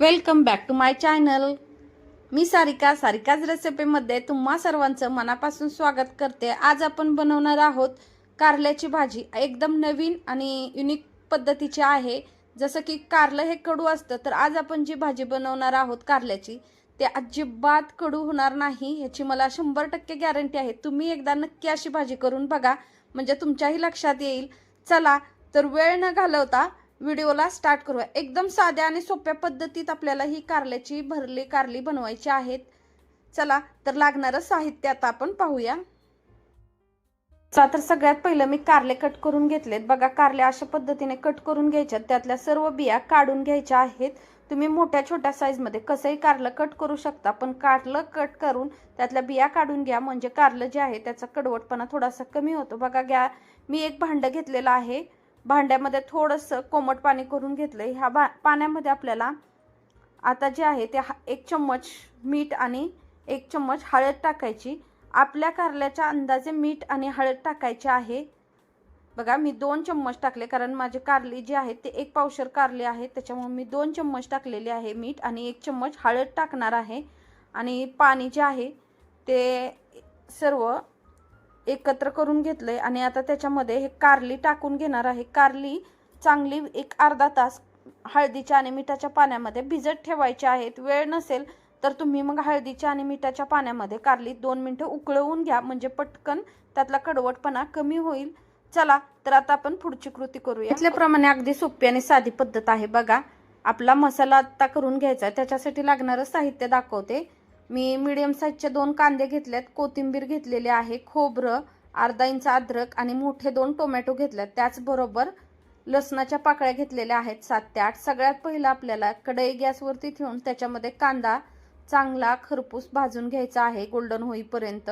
Welcome back to my channel. मी सारिका सारिकाज रेसिपीमध्ये तुम्हा सर्वांचं मनापासून स्वागत करते. आज आपण बनवणार आहोत कारल्याची भाजी. एकदम नवीन आणि युनिक पद्धतीची आहे. जसं की कारलं हे कडू असतं तर आज आपण जी भाजी बनवणार आहोत कारल्याची ते अजिबात कडू होणार नाही. ह्याची मला शंभर टक्के गॅरंटी आहे. तुम्ही एकदा नक्की अशी भाजी करून बघा. म्हणजे तुमच्याही लक्षात येईल. चला तर वेळ न घालवता व्हिडिओला स्टार्ट करूया. एकदम साध्या आणि सोप्या पद्धतीत आपल्याला ही कारल्याची भरली कारली बनवायची आहेत. चला तर लागणारं साहित्य आता आपण पाहूया. चला तर सगळ्यात पहिलं मी कारले कट करून घेतलेत. बघा कारले अशा पद्धतीने कट करून घ्यायच्यात. त्यातल्या सर्व बिया काढून घ्यायच्या आहेत. तुम्ही मोठ्या छोट्या साईजमध्ये कसंही कारलं कट करू शकता पण कारलं कट करून त्यातल्या बिया काढून घ्या. म्हणजे कारलं जे आहे त्याचा कडवटपणा थोडासा कमी होतो. बघा घ्या. मी एक भांडं घेतलेलं आहे. भांड्यामध्ये थोडंसं कोमट पाणी करून घेतलं ह्या बा पाण्यामध्ये आपल्याला आता जे आहे ते हा- एक चम्मच मीठ आणि एक चम्मच हळद टाकायची. आपल्या कारल्याच्या अंदाजे मीठ आणि हळद टाकायचे आहे. बघा मी दोन चम्मच टाकले कारण माझे कारली जे आहे ते एक पावशर कारले आहे. त्याच्यामुळे मी दोन चम्मच टाकलेले आहे मीठ आणि एक चम्मच हळद टाकणार आहे. आणि पाणी जे आहे ते सर्व एकत्र करून घेतलंय आणि आता त्याच्यामध्ये हे कारली टाकून घेणार आहे. कारली चांगली एक अर्धा तास हळदीच्या आणि मिठाच्या पाण्यामध्ये भिजत ठेवायचे आहेत. वेळ नसेल तर तुम्ही मग हळदीच्या आणि मिठाच्या पाण्यामध्ये कारली दोन मिनटं उकळवून घ्या. म्हणजे पटकन त्यातला कडवटपणा कमी होईल. चला तर आता आपण पुढची कृती करूया. यातल्याप्रमाणे अगदी सोपी आणि साधी पद्धत आहे. बघा आपला मसाला आत्ता करून घ्यायचा आहे. त्याच्यासाठी लागणारं साहित्य दाखवते. मी मिडियम साईजचे दोन कांदे घेतलेत. कोथिंबीर घेतलेली आहे खोबरं अर्धा इंच अद्रक आणि मोठे दोन टोमॅटो घेतलेत. त्याचबरोबर लसणाच्या पाकळ्या घेतलेल्या आहेत सात ते आठ. सगळ्यात पहिलं आपल्याला कढई गॅसवरती ठेवून त्याच्यामध्ये कांदा चांगला खरपूस भाजून घ्यायचा आहे गोल्डन होईपर्यंत.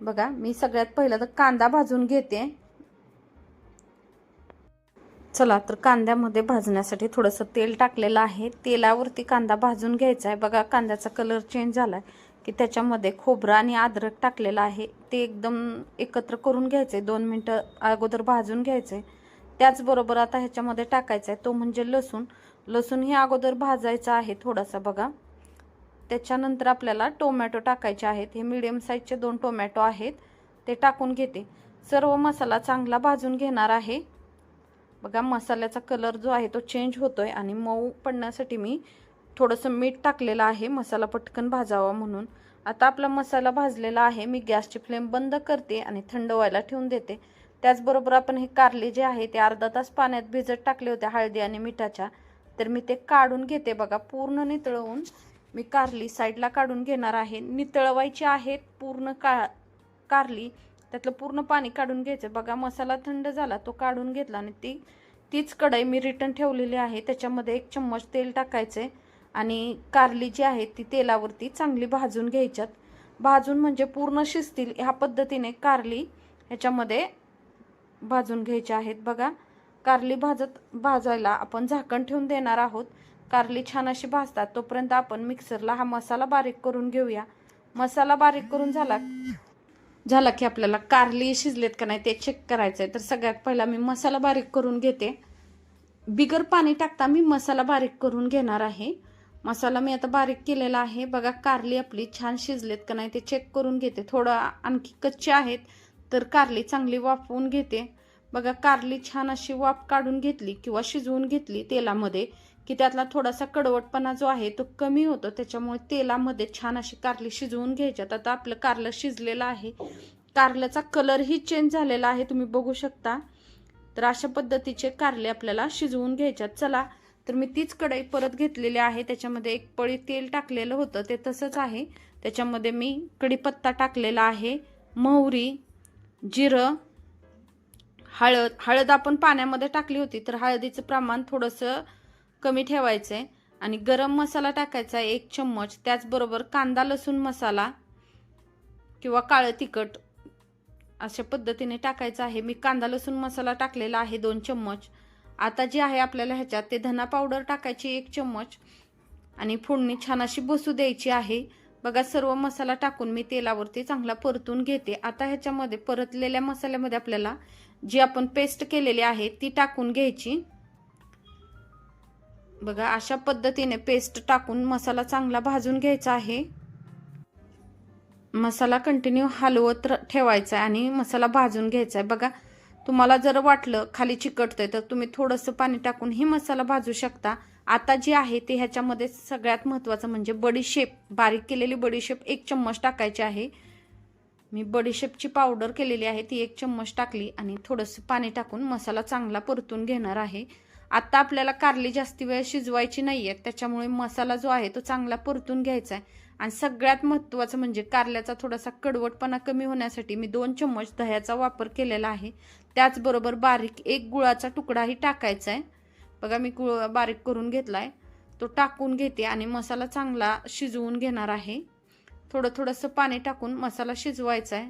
बघा मी सगळ्यात पहिलं तर कांदा भाजून घेते. चला तर कांद्यामध्ये भाजण्यासाठी थोडंसं तेल टाकलेलं आहे. तेलावरती कांदा भाजून घ्यायचा आहे. बघा कांद्याचा कलर चेंज झाला आहे की त्याच्यामध्ये खोबरं आणि अद्रक टाकलेलं आहे. ते एकदम एकत्र करून घ्यायचं आहे दोन मिनटं अगोदर भाजून घ्यायचं आहे त्याचबरोबर आता ह्याच्यामध्ये टाकायचं आहे तो म्हणजे लसूण. लसूण हे अगोदर भाजायचं आहे थोडासा बघा. त्याच्यानंतर आपल्याला टोमॅटो टाकायचे आहेत. हे मिडियम साईजचे दोन टोमॅटो आहेत. ते टाकून घेते. सर्व मसाला चांगला भाजून घेणार आहे. बघा मसाल्याचा कलर जो आहे तो चेंज होतोय आणि मऊ पडण्यासाठी मी थोडंसं मीठ टाकलेलं आहे मसाला पटकन भाजावा म्हणून. आता आपला मसाला भाजलेला आहे मी गॅसची फ्लेम बंद करते आणि थंड व्हायला ठेवून देते. त्याचबरोबर आपण हे कारले जे आहे ते अर्धा तास पाण्यात भिजत टाकले होते हळदी आणि मिठाच्या. तर मी ते काढून घेते बघा पूर्ण नितळवून मी कारली साईडला काढून घेणार आहे. नितळवायची आहेत पूर्ण का कारली त्यातलं पूर्ण पाणी काढून घ्यायचं. बघा मसाला थंड झाला तो काढून घेतला आणि ती तीच कढई मी रिटर्न ठेवलेली आहे. त्याच्यामध्ये एक चम्मच तेल टाकायचे आणि कारली जी आहे ती तेलावरती चांगली भाजून घ्यायच्यात. भाजून म्हणजे पूर्ण शिजतील ह्या पद्धतीने कारली ह्याच्यामध्ये भाजून घ्यायच्या आहेत. बघा कारली भाजत भाजायला आपण झाकण ठेवून देणार आहोत. कारली छान अशी भाजतात तोपर्यंत आपण मिक्सरला हा मसाला बारीक करून घेऊया. मसाला बारीक करून झाला झाला की आपल्याला कारली शिजलेत का नाही ते चेक करायचं आहे तर सगळ्यात पहिला मी मसाला बारीक करून घेते. बिगर पाणी टाकता मी मसाला बारीक करून घेणार आहे. मसाला मी आता बारीक केलेला आहे. बघा कारली आपली छान शिजलेत का नाही ते चेक करून घेते. थोडं आणखी कच्चे आहेत तर कारली चांगली वाफवून घेते. बघा कारली छान अशी वाफ काढून घेतली किंवा शिजवून घेतली तेलामध्ये. की त्यातला थोडासा कडवटपणा जो आहे तो कमी होतो. त्याच्यामुळे तेलामध्ये छान अशी कारली शिजवून घ्यायच्यात आता आपलं कारलं शिजलेलं आहे. कारल्याचा कलरही चेंज झालेला आहे तुम्ही बघू शकता. तर अशा पद्धतीचे कारले आपल्याला शिजवून घ्यायच्यात. चला तर मी तीच कढई परत घेतलेली आहे. त्याच्यामध्ये एक पळी तेल टाकलेलं होतं ते तसंच आहे. त्याच्यामध्ये मी कढीपत्ता टाकलेला आहे. मोहरी जिरं हळद. हळद आपण पाण्यामध्ये टाकली होती तर हळदीचं प्रमाण थोडंसं कमी ठेवायचं आहे आणि गरम मसाला टाकायचा आहे एक चम्मच त्याचबरोबर कांदा लसूण मसाला किंवा काळं तिखट अशा पद्धतीने टाकायचं आहे. मी कांदा लसूण मसाला टाकलेला आहे दोन चम्मच. आता जे आहे आपल्याला ह्याच्यात ते धना पावडर टाकायची एक चम्मच आणि फोडणी छान अशी बसू द्यायची आहे. बघा सर्व मसाला टाकून मी तेलावरती चांगला परतून घेते. आता ह्याच्यामध्ये परतलेल्या मसाल्यामध्ये आपल्याला जी आपण पेस्ट केलेली आहे ती टाकून घ्यायची. बघा अशा पद्धतीने पेस्ट टाकून मसाला चांगला भाजून घ्यायचा आहे. मसाला कंटिन्यू हलवत र- ठेवायचा आहे आणि मसाला भाजून घ्यायचा आहे. बघा तुम्हाला जर वाटलं खाली चिकटतंय तर तुम्ही थोडंसं पाणी टाकून ही मसाला भाजू शकता. आता जी आहे ते ह्याच्यामध्ये सगळ्यात महत्त्वाचं म्हणजे बडीशेप बारीक केलेली बडीशेप एक चम्मच टाकायची आहे. मी बडीशेपची पावडर केलेली आहे ती एक चम्मच टाकली आणि थोडंसं पाणी टाकून मसाला चांगला परतून घेणार आहे. आत्ता आपल्याला कारली जास्ती वेळ शिजवायची नाही आहे त्याच्यामुळे मसाला जो आहे तो चांगला परतून घ्यायचा आहे आणि सगळ्यात महत्त्वाचं म्हणजे कारल्याचा थोडासा कडवटपणा कमी होण्यासाठी मी दोन चम्मच दह्याचा वापर केलेला आहे. त्याचबरोबर बारीक एक गुळाचा तुकडाही टाकायचा आहे बघा मी गुळ बारीक करून घेतला आहे तो टाकून घेते आणि मसाला चांगला शिजवून घेणार आहे. थोडं थोडंसं पाणी टाकून मसाला शिजवायचा आहे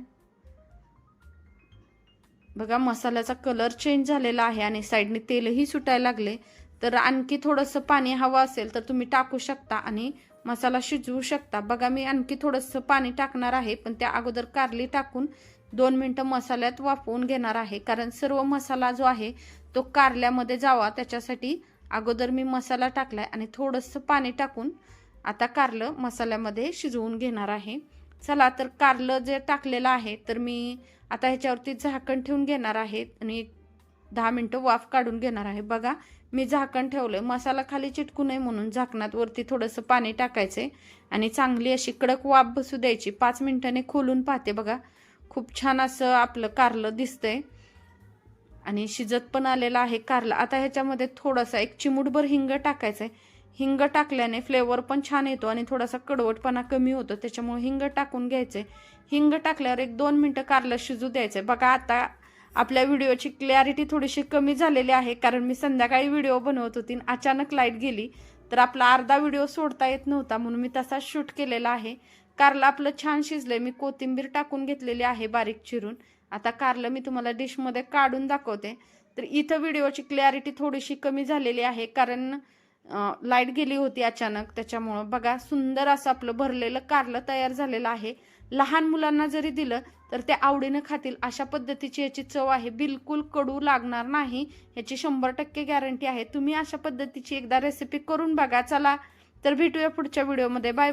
बघा मसाल्याचा कलर चेंज झालेला आहे आणि साईडने तेलही सुटायला लागले. तर आणखी थोडंसं पाणी हवं असेल तर तुम्ही टाकू शकता आणि मसाला शिजवू शकता. बघा मी आणखी थोडंसं पाणी टाकणार आहे पण त्या अगोदर कारली टाकून दोन मिनटं मसाल्यात वाफवून घेणार आहे. कारण सर्व मसाला जो आहे तो कारल्यामध्ये जावा. त्याच्यासाठी अगोदर मी मसाला टाकलाय आणि थोडंसं पाणी टाकून आता कारलं मसाल्यामध्ये शिजवून घेणार आहे. चला तर कारलं जे टाकलेलं आहे तर मी आता ह्याच्यावरती झाकण ठेवून घेणार आहे आणि दहा मिनटं वाफ काढून घेणार आहे. बघा मी झाकण ठेवलंय. मसाला खाली चिटकू नये म्हणून झाकणात वरती थोडंसं पाणी टाकायचंय आणि चांगली अशी कडक वाफ बसू द्यायची. पाच मिनटाने खोलून पाहते बघा. खूप छान असं आपलं कारलं दिसतंय आणि शिजत पण आलेलं आहे कारलं. आता ह्याच्यामध्ये थोडासा एक चिमूटभर हिंग टाकायचं आहे हिंग टाकल्याने फ्लेवर पण छान येतो आणि थोडासा कडवटपणा कमी होतो. त्याच्यामुळे हिंग टाकून घ्यायचे. हिंग टाकल्यावर एक दोन मिनटं कारलं शिजू द्यायचंय बघा आता आपल्या व्हिडिओची क्लॅरिटी थोडीशी कमी झालेली आहे कारण मी संध्याकाळी व्हिडिओ बनवत होती आणि अचानक लाइट गेली. तर आपला अर्धा व्हिडिओ सोडता येत नव्हता म्हणून मी तसाच शूट केलेला आहे. कारलं आपलं छान शिजलंय. मी कोथिंबीर टाकून घेतलेली आहे बारीक चिरून. आता कारलं मी तुम्हाला डिशमध्ये काढून दाखवते. तर इथं व्हिडिओची क्लॅरिटी थोडीशी कमी झालेली आहे कारण लाइट गेली होती अचानक त्याच्यामुळं बघा सुंदर असं आपलं भरलेलं कारलं तयार झालेलं आहे. लहान मुलांना जरी दिलं तर ते आवडीनं खातील. अशा पद्धतीची याची चव आहे. बिलकुल कडू लागणार नाही. याची शंभर टक्के गॅरंटी आहे. तुम्ही अशा पद्धतीची एकदा रेसिपी करून बघा. चला तर भेटूया पुढच्या व्हिडिओमध्ये बाय बाय